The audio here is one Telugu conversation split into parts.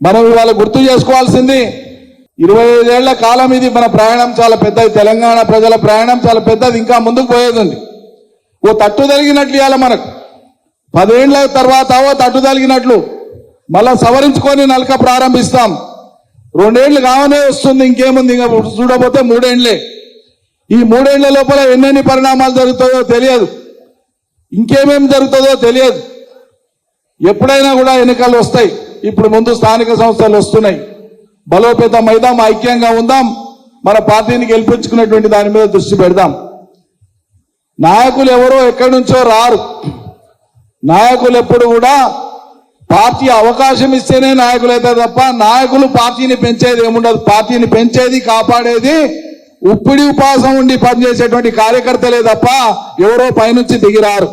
మనం ఇవాళ గుర్తు చేసుకోవాల్సింది ఇరవై ఐదేళ్ళ కాలం ఇది మన ప్రయాణం చాలా పెద్దది తెలంగాణ ప్రజల ప్రయాణం చాలా పెద్దది ఇంకా ముందుకు పోయేది ఉంది. ఓ తట్టు తగినట్లు ఇవాళ మనకు. పదేళ్ళ తర్వాత ఓ తట్టు తగినట్లు మళ్ళా సవరించుకొని నలక ప్రారంభిస్తాం. రెండేళ్ళు కావనే వస్తుంది ఇంకేముంది ఇంకా చూడబోతే మూడేళ్ళే ఈ మూడేళ్ళ లోపల ఎన్నెన్ని పరిణామాలు జరుగుతాయో తెలియదు. ఇంకేమేమి జరుగుతుందో తెలియదు. ఎప్పుడైనా కూడా ఎన్నికలు వస్తాయి. ఇప్పుడు ముందు స్థానిక సంస్థలు వస్తున్నాయి. బలోపేతం అయిదాం ఐక్యంగా ఉందాం. మన పార్టీని గెలిపించుకున్నటువంటి దాని మీద దృష్టి పెడదాం. నాయకులు ఎవరో ఎక్కడి నుంచో రారు. నాయకులు ఎప్పుడు కూడా పార్టీ అవకాశం ఇస్తేనే నాయకులు అవుతారు తప్ప నాయకులు పార్టీని పెంచేది ఏముండదు. పార్టీని పెంచేది కాపాడేది ఉప్పిడి ఉపాసం ఉండి పనిచేసేటువంటి కార్యకర్తలే తప్ప ఎవరో పైనుంచి దిగిరారు.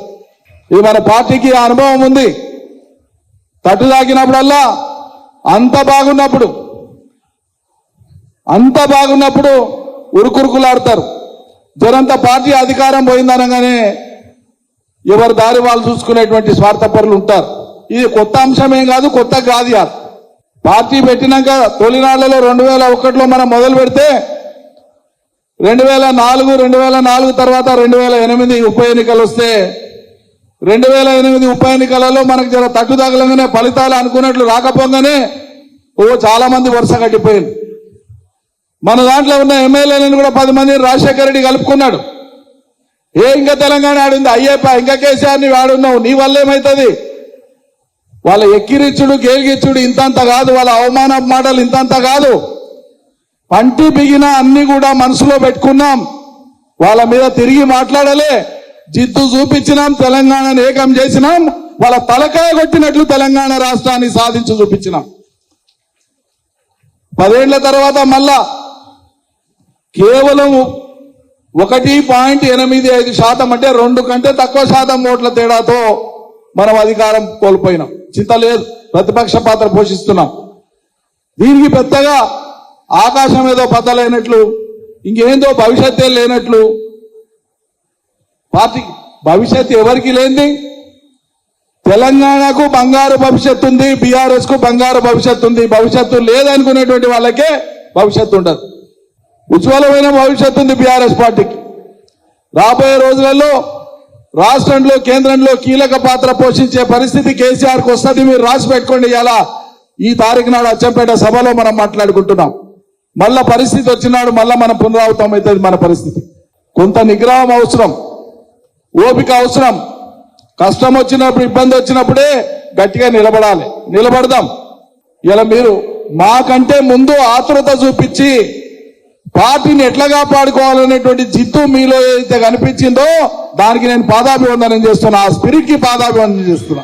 ఇది మన పార్టీకి అనుభవం ఉంది. తట్టు తాకినప్పుడల్లా అంత బాగున్నప్పుడు అంత బాగున్నప్పుడు ఉరుకురుకులాడతారు. జరంత పార్టీ అధికారం పోయిందనగానే ఎవరి దారి వాళ్ళు చూసుకునేటువంటి స్వార్థపరులు ఉంటారు. ఇది కొత్త అంశమేం కాదు కొత్త కాదు కాదు పార్టీ పెట్టినాక తొలినాళ్ళలో రెండు వేల ఒకటిలో మనం మొదలు పెడితే రెండు వేల నాలుగు రెండు వేల నాలుగు తర్వాత రెండు వేల ఎనిమిది ఉప ఎన్నికలు వస్తే రెండు వేల ఎనిమిది ఉప ఎన్నికలలో మనకు జర తట్టు ఫలితాలు అనుకున్నట్లు రాకపోగానే ఓ చాలా మంది వరుస కట్టిపోయింది మన దాంట్లో ఉన్న ఎమ్మెల్యేలను కూడా పది మంది రాజశేఖర రెడ్డి కలుపుకున్నాడు. ఏ ఇంకా తెలంగాణ ఆడింది? అయ్యప్ప ఇంకా కేసీఆర్ని వాడున్నావు నీ వల్ల ఏమవుతుంది వాళ్ళ ఎక్కిరిచ్చుడు గేలిగిచ్చుడు ఇంతంత కాదు వాళ్ళ అవమాన మాటలు ఇంతంత కాదు. పంటి బిగిన అన్ని కూడా మనసులో పెట్టుకున్నాం. వాళ్ళ మీద తిరిగి మాట్లాడలే. జిద్దు చూపించినాం తెలంగాణను ఏకం చేసినాం వాళ్ళ తలకాయ కొట్టినట్లు తెలంగాణ రాష్ట్రాన్ని సాధించి చూపించినాం. పదేళ్ళ తర్వాత మళ్ళా కేవలం ఒకటి పాయింట్ ఎనిమిది ఐదు శాతం అంటే రెండు కంటే తక్కువ శాతం ఓట్ల తేడాతో మనం అధికారం కోల్పోయినాం. చింత లేదు ప్రతిపక్ష పాత్ర పోషిస్తున్నాం. దీనికి పెద్దగా ఆకాశం ఏదో బద్దలైనట్లు ఇంకేందో భవిష్యత్తే లేనట్లు పార్టీ భవిష్యత్తు ఎవరికి లేనిది? తెలంగాణకు బంగారు భవిష్యత్తు ఉంది బీఆర్ఎస్కు బంగారు భవిష్యత్తు ఉంది. భవిష్యత్తు లేదనుకునేటువంటి వాళ్ళకే భవిష్యత్తు ఉండదు. ఉజ్వలమైన భవిష్యత్తు ఉంది బీఆర్ఎస్ పార్టీకి. రాబోయే రోజులలో రాష్ట్రంలో కేంద్రంలో కీలక పాత్ర పోషించే పరిస్థితి కేసీఆర్కు వస్తుంది. మీరు రాసి పెట్టుకోండి ఇలా ఈ తారీఖు నాడు అచ్చంపేట సభలో మనం మాట్లాడుకుంటున్నాం. మళ్ళా పరిస్థితి వచ్చినాడు మళ్ళా మనం పునరావృతం అవుతుంది మన పరిస్థితి. కొంత నిగ్రహం అవసరం. ఓపిక అవసరం. కష్టం వచ్చినప్పుడు ఇబ్బంది వచ్చినప్పుడే గట్టిగా నిలబడాలి. నిలబడదాం. ఇలా మీరు మాకంటే ముందు ఆతురత చూపించి పార్టీని ఎట్లా కాపాడుకోవాలనేటువంటి జిత్తు మీలో ఏదైతే కనిపించిందో దానికి నేను పాదాభివందనం చేస్తున్నా. ఆ స్పిరిట్కి పాదాభివందనం చేస్తున్నా.